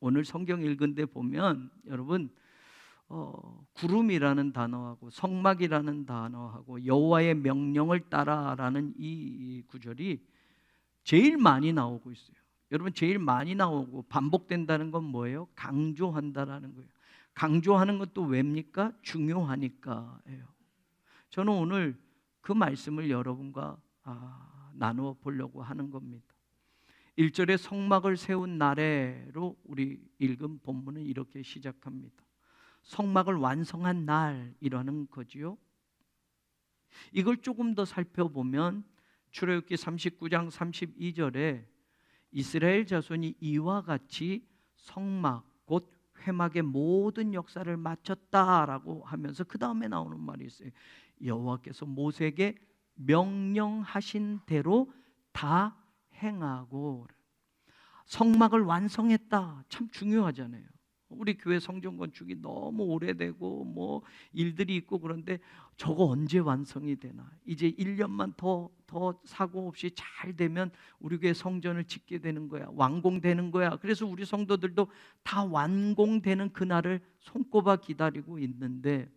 오늘 성경 읽은 데 보면 여러분 어, 구름이라는 단어하고 성막이라는 단어하고 여호와의 명령을 따라라는 이 구절이 제일 많이 나오고 있어요. 여러분 제일 많이 나오고 반복된다는 건 뭐예요? 강조한다라는 거예요. 강조하는 것도 왜입니까? 중요하니까예요. 저는 오늘 그 말씀을 여러분과 아, 나누어 보려고 하는 겁니다. 1절에 성막을 세운 날에로 우리 읽은 본문은 이렇게 시작합니다. 성막을 완성한 날이라는 거지요. 이걸 조금 더 살펴보면 출애굽기 39장 32절에 이스라엘 자손이 이와 같이 성막 곧 회막의 모든 역사를 마쳤다라고 하면서 그 다음에 나오는 말이 있어요. 여호와께서 모세에게 명령하신 대로 다 행하고 성막을 완성했다. 참 중요하잖아요. 우리 교회 성전 건축이 너무 오래되고 뭐 일들이 있고 그런데 저거 언제 완성이 되나? 이제 1년만 더 더 사고 없이 잘 되면 우리 교회 성전을 짓게 되는 거야. 완공되는 거야. 그래서 우리 성도들도 다 완공되는 그날을 손꼽아 기다리고 있는데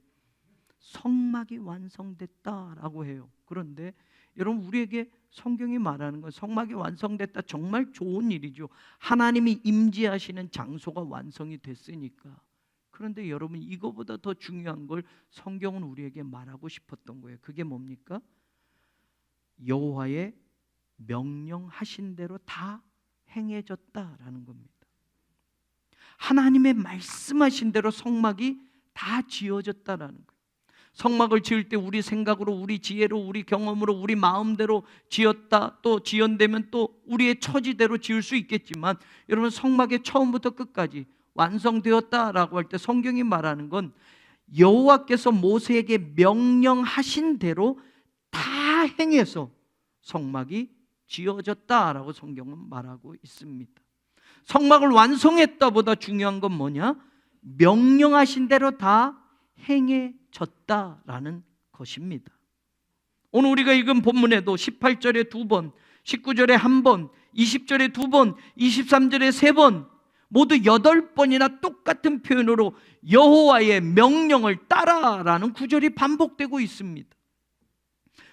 성막이 완성됐다라고 해요. 그런데 여러분 우리에게 성경이 말하는 건 성막이 완성됐다 정말 좋은 일이죠. 하나님이 임재하시는 장소가 완성이 됐으니까. 그런데 여러분 이거보다 더 중요한 걸 성경은 우리에게 말하고 싶었던 거예요. 그게 뭡니까? 여호와의 명령하신 대로 다 행해졌다라는 겁니다. 하나님의 말씀하신 대로 성막이 다 지어졌다라는 거예요. 성막을 지을 때 우리 생각으로 우리 지혜로 우리 경험으로 우리 마음대로 지었다 또 지연되면 또 우리의 처지대로 지을 수 있겠지만 여러분 성막의 처음부터 끝까지 완성되었다라고 할 때 성경이 말하는 건 여호와께서 모세에게 명령하신 대로 다 행해서 성막이 지어졌다라고 성경은 말하고 있습니다. 성막을 완성했다보다 중요한 건 뭐냐? 명령하신 대로 다 행해 졌다라는 것입니다. 오늘 우리가 읽은 본문에도 18절에 두 번, 19절에 한 번, 20절에 두 번, 23절에 세 번, 모두 여덟 번이나 똑같은 표현으로 여호와의 명령을 따라라는 구절이 반복되고 있습니다.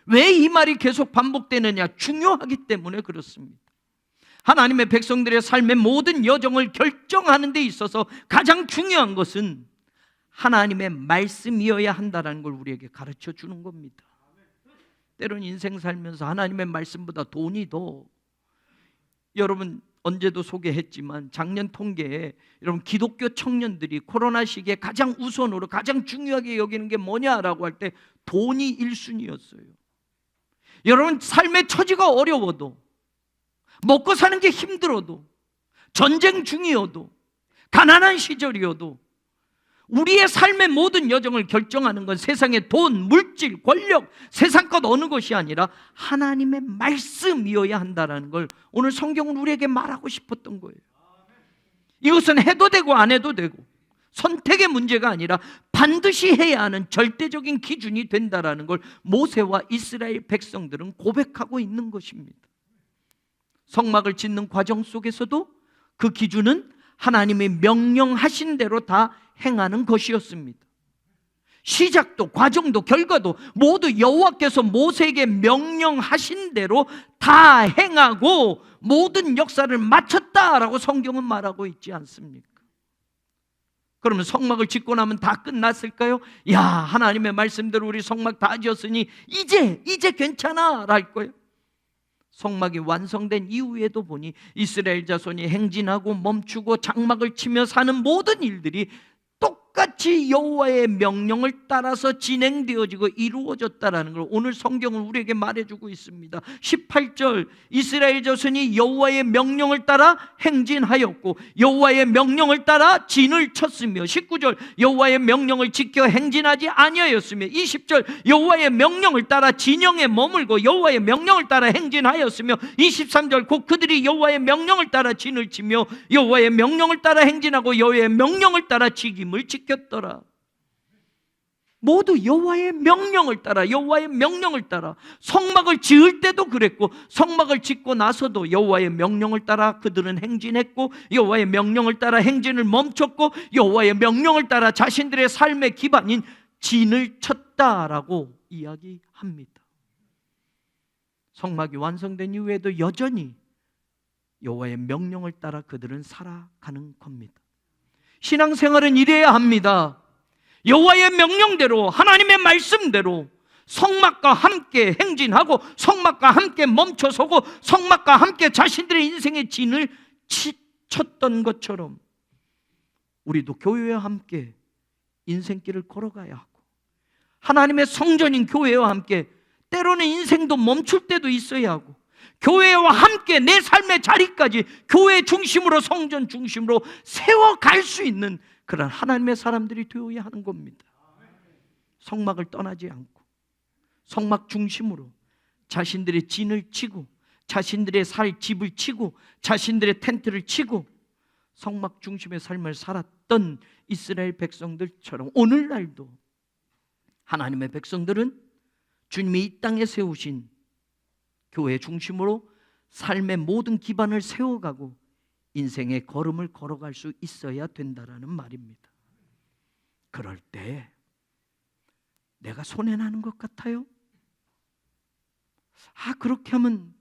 왜 이 말이 계속 반복되느냐? 중요하기 때문에 그렇습니다. 하나님의 백성들의 삶의 모든 여정을 결정하는 데 있어서 가장 중요한 것은 하나님의 말씀이어야 한다는 걸 우리에게 가르쳐 주는 겁니다. 때론 인생 살면서 하나님의 말씀보다 돈이 더 여러분 언제도 소개했지만 작년 통계에 여러분 기독교 청년들이 코로나 시기에 가장 우선으로 가장 중요하게 여기는 게 뭐냐라고 할 때 돈이 1순위였어요. 여러분 삶의 처지가 어려워도 먹고 사는 게 힘들어도 전쟁 중이어도 가난한 시절이어도 우리의 삶의 모든 여정을 결정하는 건 세상의 돈, 물질, 권력, 세상 것 어느 것이 아니라 하나님의 말씀이어야 한다는 걸 오늘 성경은 우리에게 말하고 싶었던 거예요. 이것은 해도 되고 안 해도 되고 선택의 문제가 아니라 반드시 해야 하는 절대적인 기준이 된다라는 걸 모세와 이스라엘 백성들은 고백하고 있는 것입니다. 성막을 짓는 과정 속에서도 그 기준은 하나님의 명령하신 대로 다 행하는 것이었습니다. 시작도 과정도 결과도 모두 여호와께서 모세에게 명령하신 대로 다 행하고 모든 역사를 마쳤다라고 성경은 말하고 있지 않습니까? 그러면 성막을 짓고 나면 다 끝났을까요? 야, 하나님의 말씀대로 우리 성막 다 지었으니 이제 이제 괜찮아 랄 거예요. 성막이 완성된 이후에도 보니 이스라엘 자손이 행진하고 멈추고 장막을 치며 사는 모든 일들이 똑같이 여호와의 명령을 따라서 진행되어지고 이루어졌다라는 걸 오늘 성경은 우리에게 말해주고 있습니다. 18절 이스라엘 자손이 여호와의 명령을 따라 행진하였고 여호와의 명령을 따라 진을 쳤으며 19절 여호와의 명령을 지켜 행진하지 아니하였으며 20절 여호와의 명령을 따라 진영에 머물고 여호와의 명령을 따라 행진하였으며 23절 곧 그들이 여호와의 명령을 따라 진을 치며 여호와의 명령을 따라 행진하고 여호와의 명령을 따라 지김을 지켰더라. 모두 여호와의 명령을 따라 여호와의 명령을 따라 성막을 지을 때도 그랬고 성막을 짓고 나서도 여호와의 명령을 따라 그들은 행진했고 여호와의 명령을 따라 행진을 멈췄고 여호와의 명령을 따라 자신들의 삶의 기반인 진을 쳤다라고 이야기합니다. 성막이 완성된 이후에도 여전히 여호와의 명령을 따라 그들은 살아가는 겁니다. 신앙생활은 이래야 합니다. 여호와의 명령대로 하나님의 말씀대로 성막과 함께 행진하고 성막과 함께 멈춰서고 성막과 함께 자신들의 인생의 진을 치, 쳤던 것처럼 우리도 교회와 함께 인생길을 걸어가야 하고 하나님의 성전인 교회와 함께 때로는 인생도 멈출 때도 있어야 하고 교회와 함께 내 삶의 자리까지 교회 중심으로 성전 중심으로 세워갈 수 있는 그런 하나님의 사람들이 되어야 하는 겁니다. 성막을 떠나지 않고 성막 중심으로 자신들의 진을 치고 자신들의 살 집을 치고 자신들의 텐트를 치고 성막 중심의 삶을 살았던 이스라엘 백성들처럼 오늘날도 하나님의 백성들은 주님이 이 땅에 세우신 교회 중심으로 삶의 모든 기반을 세워가고 인생의 걸음을 걸어갈 수 있어야 된다라는 말입니다. 그럴 때 내가 손해나는 것 같아요? 아, 그렇게 하면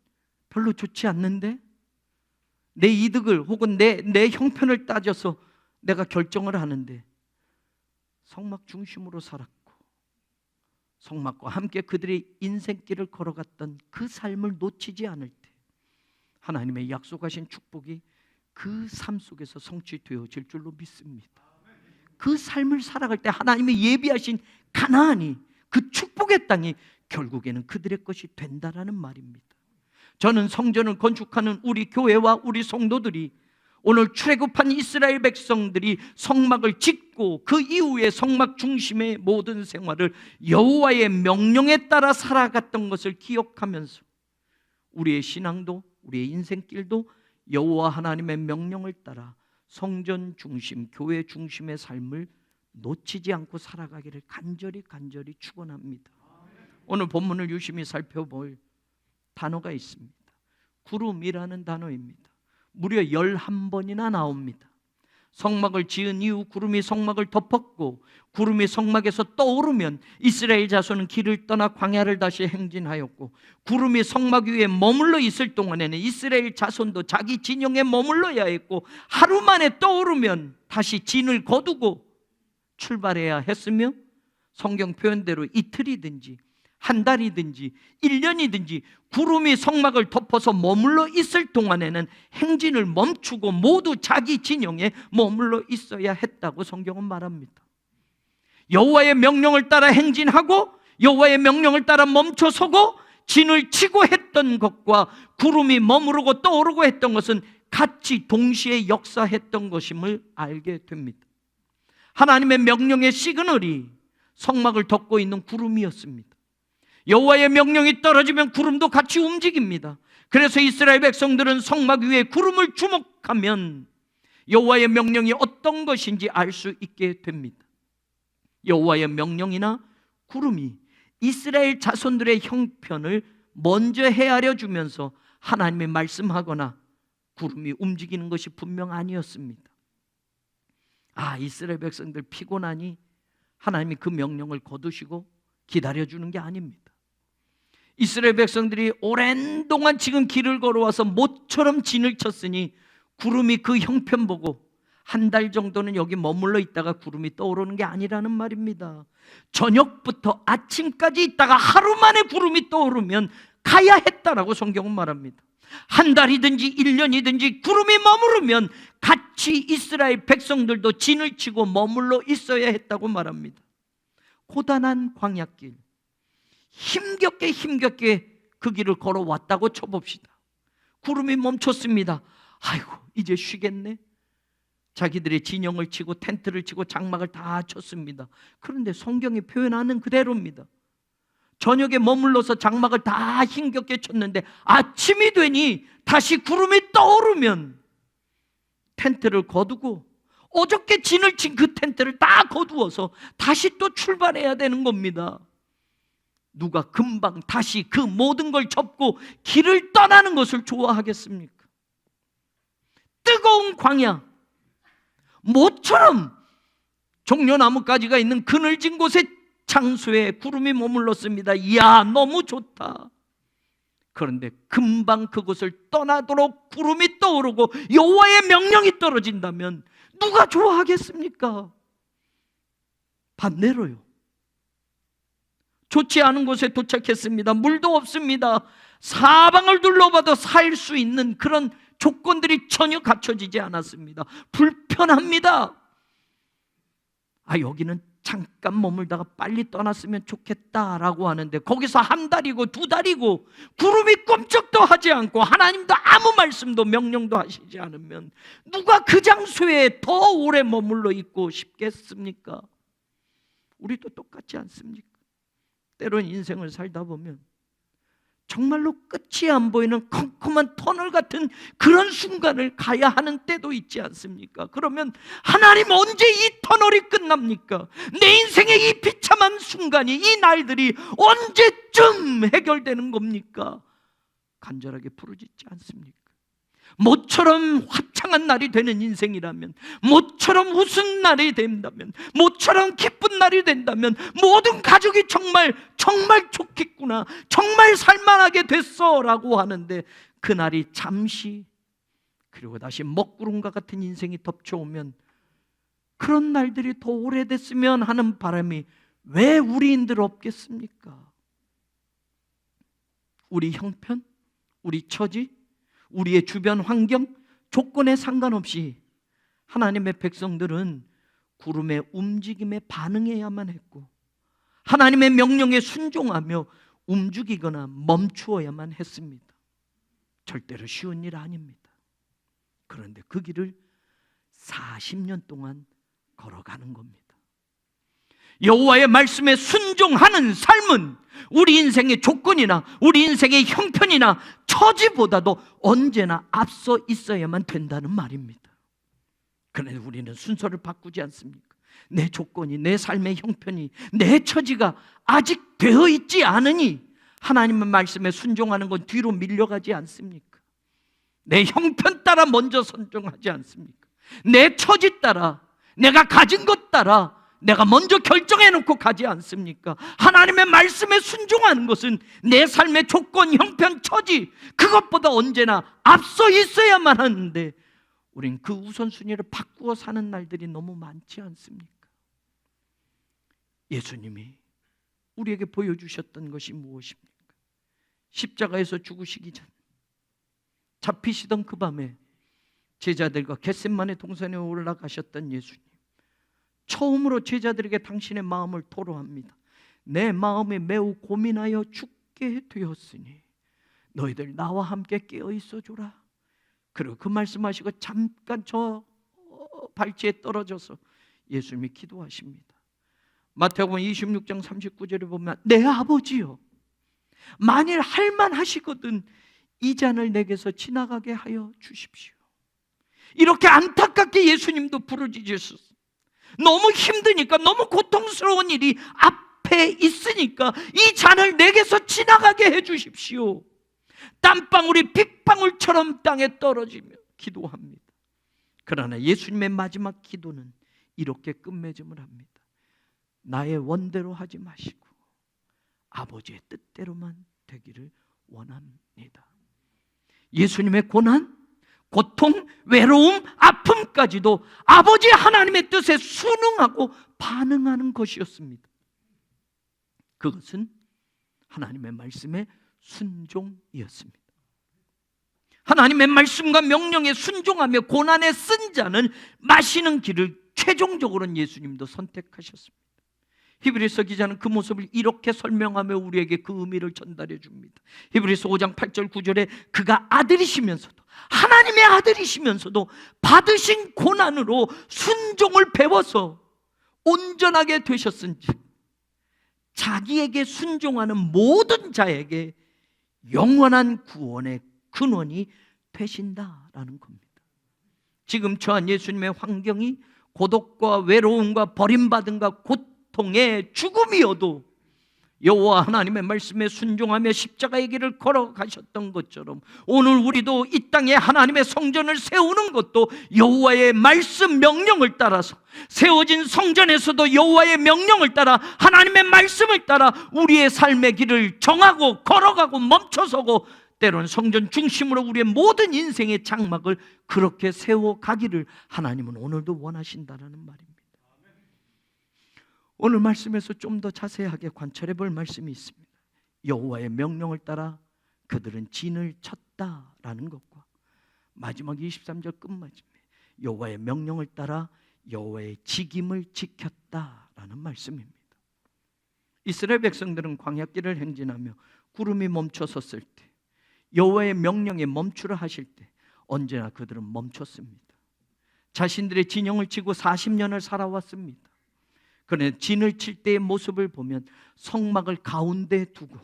별로 좋지 않는데? 내 이득을 혹은 내, 내 형편을 따져서 내가 결정을 하는데 성막 중심으로 살았고 성막과 함께 그들의 인생길을 걸어갔던 그 삶을 놓치지 않을 때 하나님의 약속하신 축복이 그 삶 속에서 성취되어질 줄로 믿습니다. 그 삶을 살아갈 때 하나님의 예비하신 가나안이 그 축복의 땅이 결국에는 그들의 것이 된다라는 말입니다. 저는 성전을 건축하는 우리 교회와 우리 성도들이 오늘 출애굽한 이스라엘 백성들이 성막을 짓고 그 이후에 성막 중심의 모든 생활을 여호와의 명령에 따라 살아갔던 것을 기억하면서 우리의 신앙도 우리의 인생길도 여호와 하나님의 명령을 따라 성전 중심, 교회 중심의 삶을 놓치지 않고 살아가기를 간절히 간절히 축원합니다. 오늘 본문을 유심히 살펴볼 단어가 있습니다. 구름이라는 단어입니다. 무려 11번이나 나옵니다. 성막을 지은 이후 구름이 성막을 덮었고 구름이 성막에서 떠오르면 이스라엘 자손은 길을 떠나 광야를 다시 행진하였고 구름이 성막 위에 머물러 있을 동안에는 이스라엘 자손도 자기 진영에 머물러야 했고 하루 만에 떠오르면 다시 진을 거두고 출발해야 했으며 성경 표현대로 이틀이든지 한 달이든지 1년이든지 구름이 성막을 덮어서 머물러 있을 동안에는 행진을 멈추고 모두 자기 진영에 머물러 있어야 했다고 성경은 말합니다. 여호와의 명령을 따라 행진하고 여호와의 명령을 따라 멈춰서고 진을 치고 했던 것과 구름이 머무르고 떠오르고 했던 것은 같이 동시에 역사했던 것임을 알게 됩니다. 하나님의 명령의 시그널이 성막을 덮고 있는 구름이었습니다. 여호와의 명령이 떨어지면 구름도 같이 움직입니다. 그래서 이스라엘 백성들은 성막 위에 구름을 주목하면 여호와의 명령이 어떤 것인지 알 수 있게 됩니다. 여호와의 명령이나 구름이 이스라엘 자손들의 형편을 먼저 헤아려 주면서 하나님의 말씀하거나 구름이 움직이는 것이 분명 아니었습니다. 아, 이스라엘 백성들 피곤하니 하나님이 그 명령을 거두시고 기다려 주는 게 아닙니다. 이스라엘 백성들이 오랜 동안 지금 길을 걸어와서 모처럼 진을 쳤으니 구름이 그 형편 보고 한 달 정도는 여기 머물러 있다가 구름이 떠오르는 게 아니라는 말입니다. 저녁부터 아침까지 있다가 하루 만에 구름이 떠오르면 가야 했다라고 성경은 말합니다. 한 달이든지 1년이든지 구름이 머무르면 같이 이스라엘 백성들도 진을 치고 머물러 있어야 했다고 말합니다. 고단한 광야길, 힘겹게 힘겹게 그 길을 걸어왔다고 쳐봅시다. 구름이 멈췄습니다. 아이고, 이제 쉬겠네. 자기들의 진영을 치고 텐트를 치고 장막을 다 쳤습니다. 그런데 성경이 표현하는 그대로입니다. 저녁에 머물러서 장막을 다 힘겹게 쳤는데 아침이 되니 다시 구름이 떠오르면 텐트를 거두고 어저께 진을 친 그 텐트를 다 거두어서 다시 또 출발해야 되는 겁니다. 누가 금방 다시 그 모든 걸 접고 길을 떠나는 것을 좋아하겠습니까? 뜨거운 광야, 모처럼 종려나무가지가 있는 그늘진 곳에 장소에 구름이 머물렀습니다. 이야, 너무 좋다. 그런데 금방 그곳을 떠나도록 구름이 떠오르고 여호와의 명령이 떨어진다면 누가 좋아하겠습니까? 반대로요. 좋지 않은 곳에 도착했습니다. 물도 없습니다. 사방을 둘러봐도 살 수 있는 그런 조건들이 전혀 갖춰지지 않았습니다. 불편합니다. 아, 여기는 잠깐 머물다가 빨리 떠났으면 좋겠다라고 하는데 거기서 한 달이고 두 달이고 구름이 꼼짝도 하지 않고 하나님도 아무 말씀도 명령도 하시지 않으면 누가 그 장소에 더 오래 머물러 있고 싶겠습니까? 우리도 똑같지 않습니까? 때론 인생을 살다 보면 정말로 끝이 안 보이는 컴컴한 터널 같은 그런 순간을 가야 하는 때도 있지 않습니까? 그러면 하나님 언제 이 터널이 끝납니까? 내 인생의 이 비참한 순간이 이 날들이 언제쯤 해결되는 겁니까? 간절하게 부르짖지 않습니까? 모처럼 화창한 날이 되는 인생이라면, 모처럼 웃은 날이 된다면, 모처럼 기쁜 날이 된다면, 모든 가족이 정말, 정말 좋겠구나, 정말 살만하게 됐어, 라고 하는데, 그 날이 잠시, 그리고 다시 먹구름과 같은 인생이 덮쳐오면, 그런 날들이 더 오래됐으면 하는 바람이 왜 우리인들 없겠습니까? 우리 형편, 우리 처지, 우리의 주변 환경, 조건에 상관없이 하나님의 백성들은 구름의 움직임에 반응해야만 했고 하나님의 명령에 순종하며 움직이거나 멈추어야만 했습니다. 절대로 쉬운 일 아닙니다. 그런데 그 길을 40년 동안 걸어가는 겁니다. 여호와의 말씀에 순종하는 삶은 우리 인생의 조건이나 우리 인생의 형편이나 처지보다도 언제나 앞서 있어야만 된다는 말입니다. 그런데 우리는 순서를 바꾸지 않습니까? 내 조건이, 내 삶의 형편이, 내 처지가 아직 되어 있지 않으니 하나님의 말씀에 순종하는 건 뒤로 밀려가지 않습니까? 내 형편 따라 먼저 선종하지 않습니까? 내 처지 따라, 내가 가진 것 따라 내가 먼저 결정해 놓고 가지 않습니까? 하나님의 말씀에 순종하는 것은 내 삶의 조건, 형편, 처지 그것보다 언제나 앞서 있어야만 하는데 우린 그 우선순위를 바꾸어 사는 날들이 너무 많지 않습니까? 예수님이 우리에게 보여주셨던 것이 무엇입니까? 십자가에서 죽으시기 전 잡히시던 그 밤에 제자들과 겟셋만의 동산에 올라가셨던 예수님 처음으로 제자들에게 당신의 마음을 토로합니다. 내 마음이 매우 고민하여 죽게 되었으니 너희들 나와 함께 깨어 있어 줘라. 그리고 그 말씀하시고 잠깐 저 발치에 떨어져서 예수님이 기도하십니다. 마태복음 26장 39절에 보면 내 아버지요 만일 할만 하시거든 이 잔을 내게서 지나가게 하여 주십시오. 이렇게 안타깝게 예수님도 부르짖으셨어요. 너무 힘드니까 너무 고통스러운 일이 앞에 있으니까 이 잔을 내게서 지나가게 해 주십시오. 땀방울이 빗방울처럼 땅에 떨어지며 기도합니다. 그러나 예수님의 마지막 기도는 이렇게 끝맺음을 합니다. 나의 원대로 하지 마시고 아버지의 뜻대로만 되기를 원합니다. 예수님의 고난, 고통, 외로움, 아픔까지도 아버지 하나님의 뜻에 순응하고 반응하는 것이었습니다. 그것은 하나님의 말씀에 순종이었습니다. 하나님의 말씀과 명령에 순종하며 고난에 쓴 자는 마시는 길을 최종적으로는 예수님도 선택하셨습니다. 히브리서 기자는 그 모습을 이렇게 설명하며 우리에게 그 의미를 전달해 줍니다. 히브리서 5장 8절 9절에 그가 아들이시면서도 하나님의 아들이시면서도 받으신 고난으로 순종을 배워서 온전하게 되셨은지 자기에게 순종하는 모든 자에게 영원한 구원의 근원이 되신다라는 겁니다. 지금 처한 예수님의 환경이 고독과 외로움과 버림받음과 고통의 죽음이어도 여호와 하나님의 말씀에 순종하며 십자가의 길을 걸어가셨던 것처럼 오늘 우리도 이 땅에 하나님의 성전을 세우는 것도 여호와의 말씀 명령을 따라서 세워진 성전에서도 여호와의 명령을 따라 하나님의 말씀을 따라 우리의 삶의 길을 정하고 걸어가고 멈춰서고 때로는 성전 중심으로 우리의 모든 인생의 장막을 그렇게 세워 가기를 하나님은 오늘도 원하신다라는 말입니다. 오늘 말씀에서 좀 더 자세하게 관찰해 볼 말씀이 있습니다. 여호와의 명령을 따라 그들은 진을 쳤다라는 것과 마지막 23절 끝마침에 여호와의 명령을 따라 여호와의 직임을 지켰다라는 말씀입니다. 이스라엘 백성들은 광야길을 행진하며 구름이 멈춰 섰을 때 여호와의 명령에 멈추라 하실 때 언제나 그들은 멈췄습니다. 자신들의 진영을 치고 40년을 살아왔습니다. 그런데 진을 칠 때의 모습을 보면 성막을 가운데 두고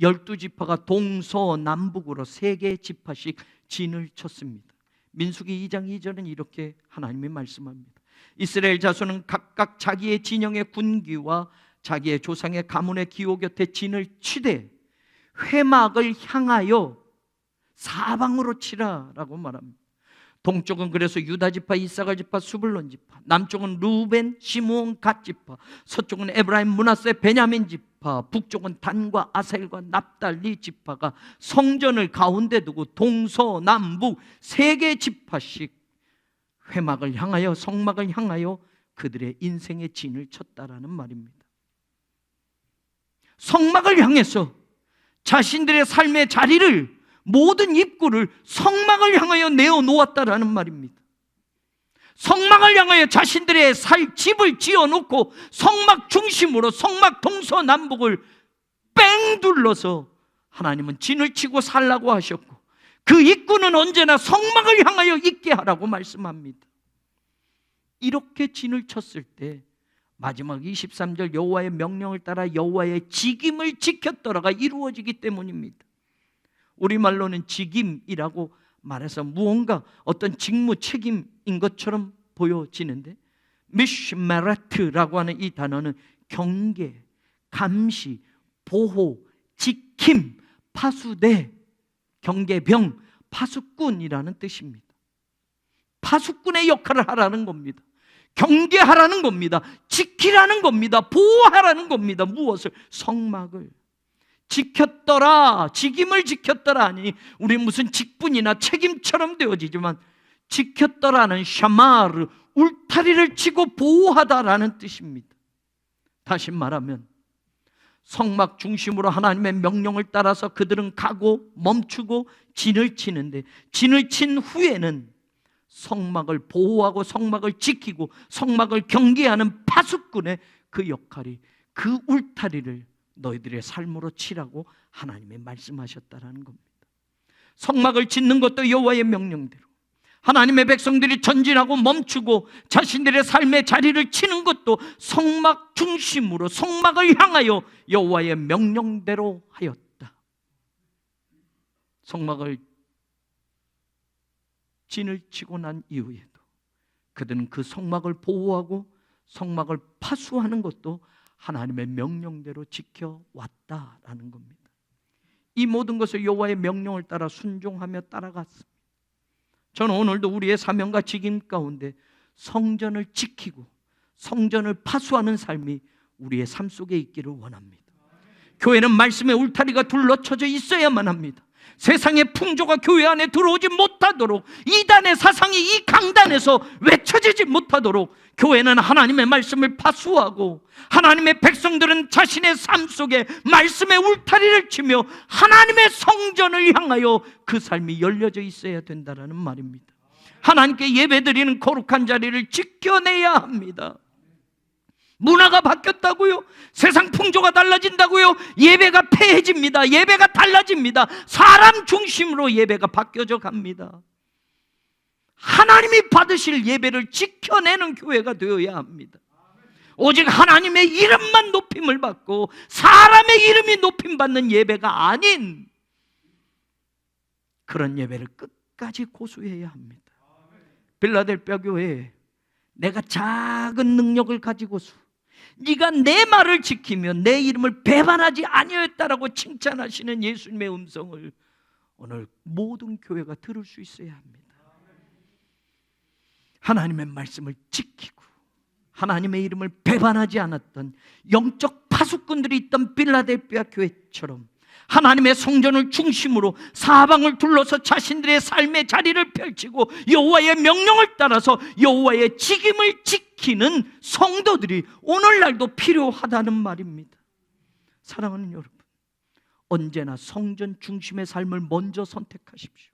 열두 지파가 동서남북으로 세 개의 지파씩 진을 쳤습니다. 민수기 2장 2절은 이렇게 하나님이 말씀합니다. 이스라엘 자손은 각각 자기의 진영의 군기와 자기의 조상의 가문의 기호 곁에 진을 치되 회막을 향하여 사방으로 치라라고 말합니다. 동쪽은 그래서 유다 지파, 이사갈 지파, 수블론 지파, 남쪽은 루벤, 시므온, 갓 지파, 서쪽은 에브라임, 문하세, 베냐민 지파, 북쪽은 단과 아셀과 납달리 지파가 성전을 가운데 두고 동서남북 세 개 지파씩 회막을 향하여 성막을 향하여 그들의 인생의 진을 쳤다라는 말입니다. 성막을 향해서 자신들의 삶의 자리를 모든 입구를 성막을 향하여 내어 놓았다라는 말입니다. 성막을 향하여 자신들의 살 집을 지어 놓고 성막 중심으로 성막 동서남북을 뺑 둘러서 하나님은 진을 치고 살라고 하셨고 그 입구는 언제나 성막을 향하여 있게 하라고 말씀합니다. 이렇게 진을 쳤을 때 마지막 23절 여호와의 명령을 따라 여호와의 직임을 지켰더라가 이루어지기 때문입니다. 우리말로는 직임이라고 말해서 무언가 어떤 직무 책임인 것처럼 보여지는데 미시메라트라고 하는 이 단어는 경계, 감시, 보호, 지킴, 파수대, 경계병, 파수꾼이라는 뜻입니다. 파수꾼의 역할을 하라는 겁니다. 경계하라는 겁니다. 지키라는 겁니다. 보호하라는 겁니다. 무엇을? 성막을. 지켰더라, 직임을 지켰더라 하니 우리 무슨 직분이나 책임처럼 되어지지만 지켰더라는 샤마르, 울타리를 치고 보호하다라는 뜻입니다. 다시 말하면 성막 중심으로 하나님의 명령을 따라서 그들은 가고 멈추고 진을 치는데 진을 친 후에는 성막을 보호하고 성막을 지키고 성막을 경계하는 파수꾼의 그 역할이 그 울타리를 너희들의 삶으로 치라고 하나님의 말씀하셨다라는 겁니다. 성막을 짓는 것도 여호와의 명령대로 하나님의 백성들이 전진하고 멈추고 자신들의 삶의 자리를 치는 것도 성막 중심으로 성막을 향하여 여호와의 명령대로 하였다. 성막을 진을 치고 난 이후에도 그들은 그 성막을 보호하고 성막을 파수하는 것도 하나님의 명령대로 지켜왔다라는 겁니다. 이 모든 것을 여호와의 명령을 따라 순종하며 따라갔습니다. 저는 오늘도 우리의 사명과 직임 가운데 성전을 지키고 성전을 파수하는 삶이 우리의 삶 속에 있기를 원합니다. 교회는 말씀의 울타리가 둘러쳐져 있어야만 합니다. 세상의 풍조가 교회 안에 들어오지 못하도록 이단의 사상이 이 강단에서 외쳐지지 못하도록 교회는 하나님의 말씀을 파수하고 하나님의 백성들은 자신의 삶 속에 말씀의 울타리를 치며 하나님의 성전을 향하여 그 삶이 열려져 있어야 된다는 말입니다. 하나님께 예배드리는 거룩한 자리를 지켜내야 합니다. 문화가 바뀌었다고요? 세상 풍조가 달라진다고요? 예배가 폐해집니다. 예배가 달라집니다. 사람 중심으로 예배가 바뀌어져 갑니다. 하나님이 받으실 예배를 지켜내는 교회가 되어야 합니다. 오직 하나님의 이름만 높임을 받고 사람의 이름이 높임 받는 예배가 아닌 그런 예배를 끝까지 고수해야 합니다. 빌라델비아 교회에 내가 작은 능력을 가지고서 네가 내 말을 지키면 내 이름을 배반하지 아니하였다라고 칭찬하시는 예수님의 음성을 오늘 모든 교회가 들을 수 있어야 합니다. 하나님의 말씀을 지키고 하나님의 이름을 배반하지 않았던 영적 파수꾼들이 있던 빌라델피아 교회처럼 하나님의 성전을 중심으로 사방을 둘러서 자신들의 삶의 자리를 펼치고 여호와의 명령을 따라서 여호와의 직임을 지키는 성도들이 오늘날도 필요하다는 말입니다. 사랑하는 여러분, 언제나 성전 중심의 삶을 먼저 선택하십시오.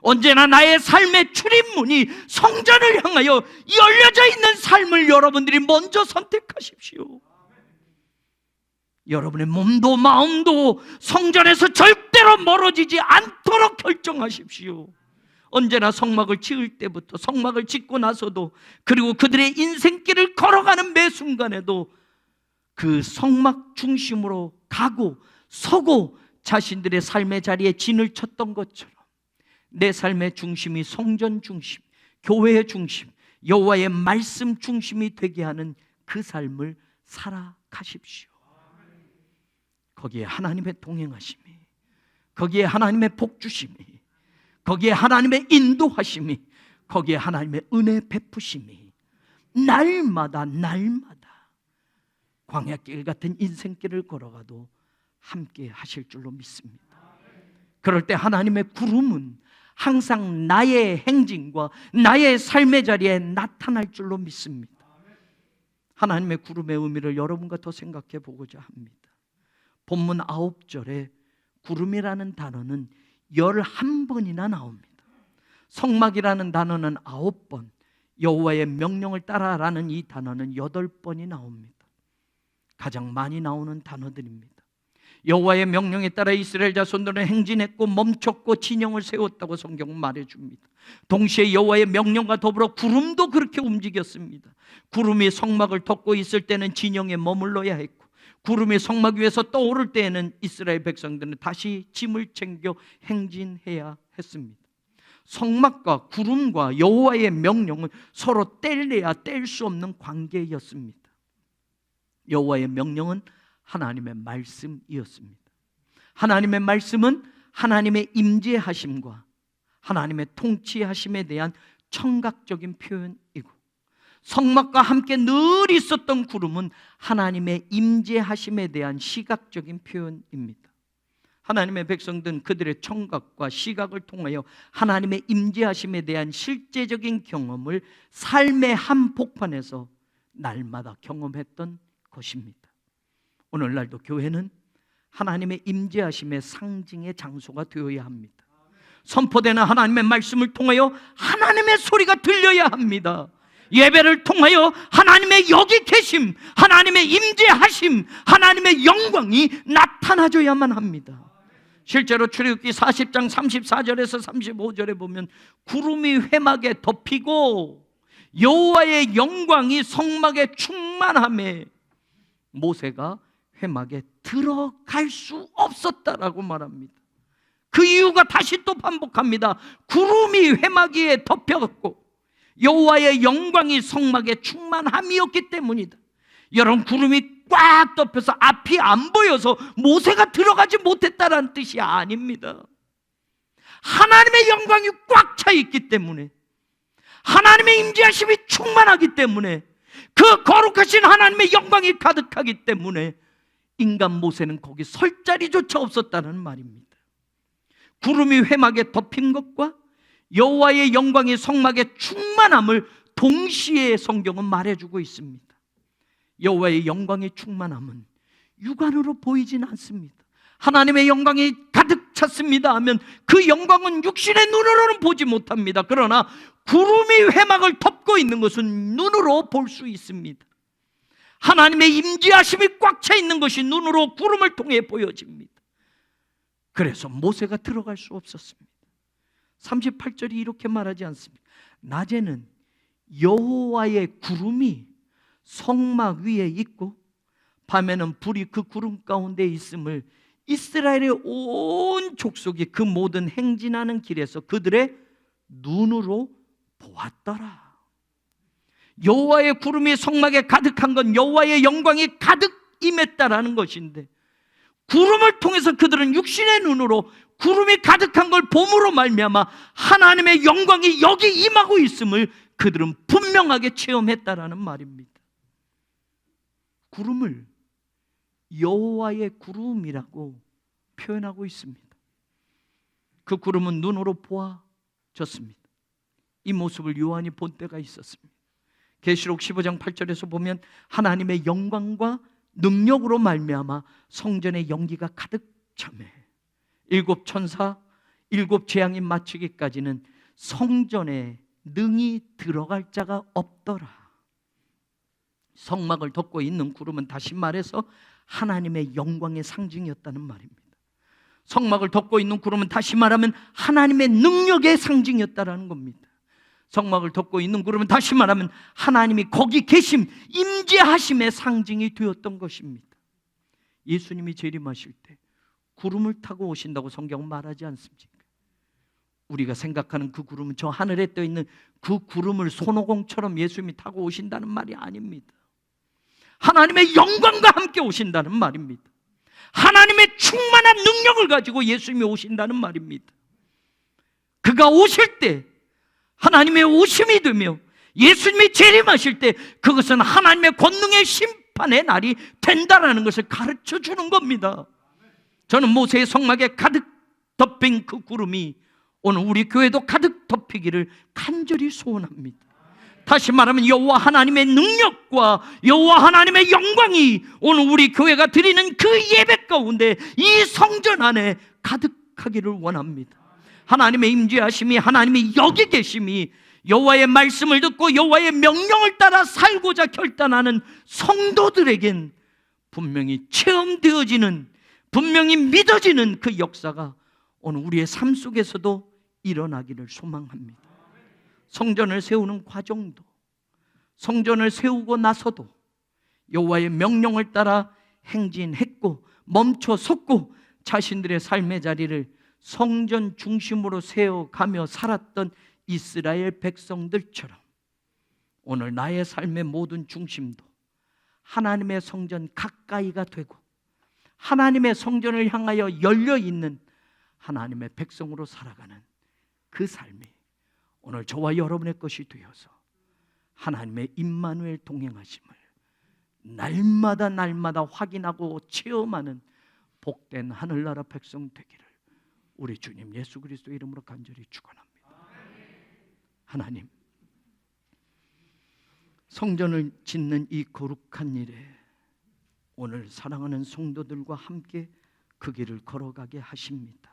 언제나 나의 삶의 출입문이 성전을 향하여 열려져 있는 삶을 여러분들이 먼저 선택하십시오. 여러분의 몸도 마음도 성전에서 절대로 멀어지지 않도록 결정하십시오. 언제나 성막을 지을 때부터 성막을 짓고 나서도 그리고 그들의 인생길을 걸어가는 매 순간에도 그 성막 중심으로 가고 서고 자신들의 삶의 자리에 진을 쳤던 것처럼 내 삶의 중심이 성전 중심, 교회의 중심, 여호와의 말씀 중심이 되게 하는 그 삶을 살아가십시오. 거기에 하나님의 동행하심이, 거기에 하나님의 복주심이, 거기에 하나님의 인도하심이, 거기에 하나님의 은혜 베푸심이 날마다 날마다 광야길 같은 인생길을 걸어가도 함께 하실 줄로 믿습니다. 그럴 때 하나님의 구름은 항상 나의 행진과 나의 삶의 자리에 나타날 줄로 믿습니다. 하나님의 구름의 의미를 여러분과 더 생각해 보고자 합니다. 본문 아홉 절에 구름이라는 단어는 열한 번이나 나옵니다. 성막이라는 단어는 아홉 번, 여호와의 명령을 따라라는 이 단어는 여덟 번이 나옵니다. 가장 많이 나오는 단어들입니다. 여호와의 명령에 따라 이스라엘 자손들은 행진했고 멈췄고 진영을 세웠다고 성경은 말해 줍니다. 동시에 여호와의 명령과 더불어 구름도 그렇게 움직였습니다. 구름이 성막을 덮고 있을 때는 진영에 머물러야 했고 구름이 성막 위에서 떠오를 때에는 이스라엘 백성들은 다시 짐을 챙겨 행진해야 했습니다. 성막과 구름과 여호와의 명령은 서로 뗄래야 뗄 수 없는 관계였습니다. 여호와의 명령은 하나님의 말씀이었습니다. 하나님의 말씀은 하나님의 임재하심과 하나님의 통치하심에 대한 청각적인 표현이고 성막과 함께 늘 있었던 구름은 하나님의 임재하심에 대한 시각적인 표현입니다. 하나님의 백성들은 그들의 청각과 시각을 통하여 하나님의 임재하심에 대한 실제적인 경험을 삶의 한복판에서 날마다 경험했던 것입니다. 오늘날도 교회는 하나님의 임재하심의 상징의 장소가 되어야 합니다. 선포되는 하나님의 말씀을 통하여 하나님의 소리가 들려야 합니다. 예배를 통하여 하나님의 여기 계심, 하나님의 임재하심, 하나님의 영광이 나타나줘야만 합니다. 실제로 출애굽기 40장 34절에서 35절에 보면 구름이 회막에 덮이고 여호와의 영광이 성막에 충만함에 모세가 회막에 들어갈 수 없었다라고 말합니다. 그 이유가 다시 또 반복합니다. 구름이 회막 위에 덮여갖고 여호와의 영광이 성막에 충만함이었기 때문이다. 여러분 구름이 꽉 덮여서 앞이 안 보여서 모세가 들어가지 못했다라는 뜻이 아닙니다. 하나님의 영광이 꽉 차 있기 때문에 하나님의 임재하심이 충만하기 때문에 그 거룩하신 하나님의 영광이 가득하기 때문에 인간 모세는 거기 설 자리조차 없었다는 말입니다. 구름이 회막에 덮인 것과 여호와의 영광이 성막에 충만함을 동시에 성경은 말해주고 있습니다. 여호와의 영광의 충만함은 육안으로 보이진 않습니다. 하나님의 영광이 가득 찼습니다 하면 그 영광은 육신의 눈으로는 보지 못합니다. 그러나 구름이 회막을 덮고 있는 것은 눈으로 볼 수 있습니다. 하나님의 임재하심이 꽉 차 있는 것이 눈으로 구름을 통해 보여집니다. 그래서 모세가 들어갈 수 없었습니다. 38절이 이렇게 말하지 않습니다. 낮에는 여호와의 구름이 성막 위에 있고 밤에는 불이 그 구름 가운데 있음을 이스라엘의 온 족속이 그 모든 행진하는 길에서 그들의 눈으로 보았더라. 여호와의 구름이 성막에 가득한 건 여호와의 영광이 가득 임했다라는 것인데 구름을 통해서 그들은 육신의 눈으로 구름이 가득한 걸 봄으로 말미암아 하나님의 영광이 여기 임하고 있음을 그들은 분명하게 체험했다라는 말입니다. 구름을 여호와의 구름이라고 표현하고 있습니다. 그 구름은 눈으로 보아졌습니다. 이 모습을 요한이 본 때가 있었습니다. 계시록 15장 8절에서 보면 하나님의 영광과 능력으로 말미암아 성전의 연기가 가득 참해 일곱 천사 일곱 재앙이 마치기까지는 성전에 능히 들어갈 자가 없더라. 성막을 덮고 있는 구름은 다시 말해서 하나님의 영광의 상징이었다는 말입니다. 성막을 덮고 있는 구름은 다시 말하면 하나님의 능력의 상징이었다라는 겁니다. 성막을 덮고 있는 구름은 다시 말하면 하나님이 거기 계심, 임재하심의 상징이 되었던 것입니다. 예수님이 재림하실 때 구름을 타고 오신다고 성경은 말하지 않습니까? 우리가 생각하는 그 구름은 저 하늘에 떠 있는 그 구름을 손오공처럼 예수님이 타고 오신다는 말이 아닙니다. 하나님의 영광과 함께 오신다는 말입니다. 하나님의 충만한 능력을 가지고 예수님이 오신다는 말입니다. 그가 오실 때 하나님의 오심이 되며 예수님이 재림하실 때 그것은 하나님의 권능의 심판의 날이 된다라는 것을 가르쳐 주는 겁니다. 저는 모세의 성막에 가득 덮인 그 구름이 오늘 우리 교회도 가득 덮이기를 간절히 소원합니다. 다시 말하면 여호와 하나님의 능력과 여호와 하나님의 영광이 오늘 우리 교회가 드리는 그 예배 가운데 이 성전 안에 가득하기를 원합니다. 하나님의 임재하심이 하나님이 여기 계심이 여호와의 말씀을 듣고 여호와의 명령을 따라 살고자 결단하는 성도들에겐 분명히 체험되어지는 분명히 믿어지는 그 역사가 오늘 우리의 삶 속에서도 일어나기를 소망합니다. 성전을 세우는 과정도 성전을 세우고 나서도 여호와의 명령을 따라 행진했고 멈춰 섰고 자신들의 삶의 자리를 성전 중심으로 세워가며 살았던 이스라엘 백성들처럼 오늘 나의 삶의 모든 중심도 하나님의 성전 가까이가 되고 하나님의 성전을 향하여 열려 있는 하나님의 백성으로 살아가는 그 삶이 오늘 저와 여러분의 것이 되어서 하나님의 임마누엘 동행하심을 날마다 날마다 확인하고 체험하는 복된 하늘나라 백성 되기를 우리 주님 예수 그리스도 이름으로 간절히 축원합니다. 하나님 성전을 짓는 이 거룩한 일에 오늘 사랑하는 성도들과 함께 그 길을 걸어가게 하십니다.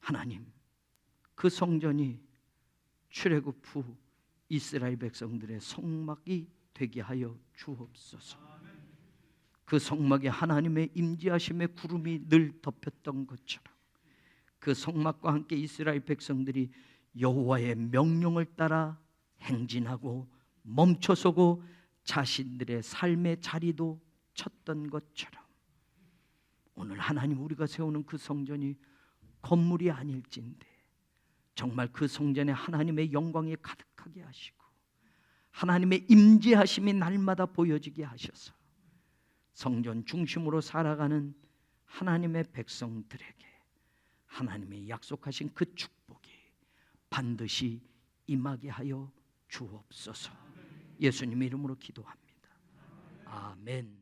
하나님 그 성전이 출애굽 후 이스라엘 백성들의 성막이 되게 하여 주옵소서. 그 성막에 하나님의 임재하심의 구름이 늘 덮였던 것처럼 그 성막과 함께 이스라엘 백성들이 여호와의 명령을 따라 행진하고 멈춰서고 자신들의 삶의 자리도 쳤던 것처럼 오늘 하나님 우리가 세우는 그 성전이 건물이 아닐진데 정말 그 성전에 하나님의 영광이 가득하게 하시고 하나님의 임재하심이 날마다 보여지게 하셔서 성전 중심으로 살아가는 하나님의 백성들에게 하나님의 약속하신 그 축복이 반드시 임하게 하여 주옵소서. 예수님 이름으로 기도합니다. 아멘.